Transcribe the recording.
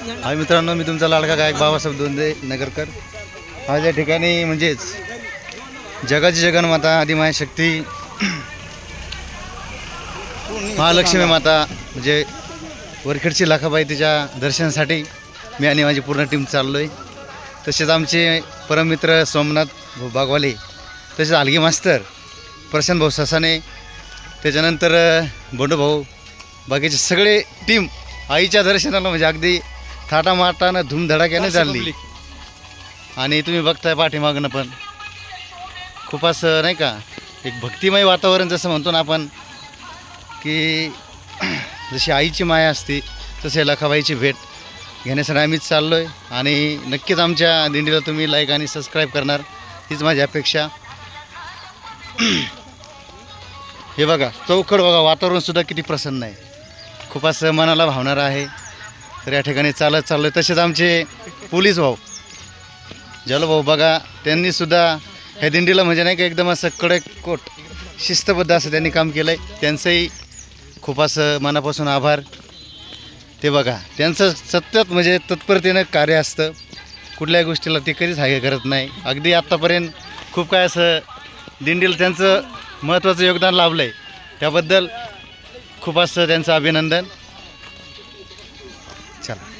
हा मित्रांनो मी तुमचा लाडका गायक बाबासाहेब दोंदे नगरकर. आज या ठिकाणी म्हणजेच जगाची जगनमाता आदिमाय शक्ती महालक्ष्मी माता म्हणजे वरखेडची लाखाबाई तिच्या दर्शनासाठी मी आणि माझी पूर्ण टीम चाललो आहे तसेच आमचे परममित्र सोमनाथ बागवाले तसेच आलगी मास्तर प्रशांत भाऊ ससाने त्याच्यानंतर बंडूभाऊ बाकीचे सगळे टीम आईच्या दर्शनाला म्हणजे अगदी थाटामाटानं धूमधडाक्याने चालली आणि तुम्ही बघताय पाठीमागनं पण. खूप असं नाही का एक भक्तिमय वातावरण जसं म्हणतो ना आपण की जशी आईची माया असते तसे लखाबाईची भेट घेण्यासाठी आम्हीच चाललो आहे आणि नक्कीच आमच्या दिंडीला तुम्ही लाईक आणि सबस्क्राईब करणार. हीच माझी अपेक्षा. हे बघा चौकड बघा वातावरणसुद्धा किती प्रसन्न आहे. खूप असं मनाला भावणारं आहे. तर या ठिकाणी चालत चाललो आहे तसेच आमचे पोलीस भाऊ. जलो भाऊ बघा त्यांनीसुद्धा ह्या दिंडीला म्हणजे नाही का एकदम असं कडक कोट शिस्तबद्ध असं त्यांनी काम केलं आहे त्यांचंही खूप असं मनापासून आभार. ते बघा त्यांचं सतत म्हणजे तत्परतेनं कार्य असतं. कुठल्याही गोष्टीला ते कधीच हाय करत नाही. अगदी आत्तापर्यंत खूप काय असं दिंडीला त्यांचं महत्त्वाचं योगदान लाभलं आहे त्याबद्दल खूप असं त्यांचं अभिनंदन. Chao.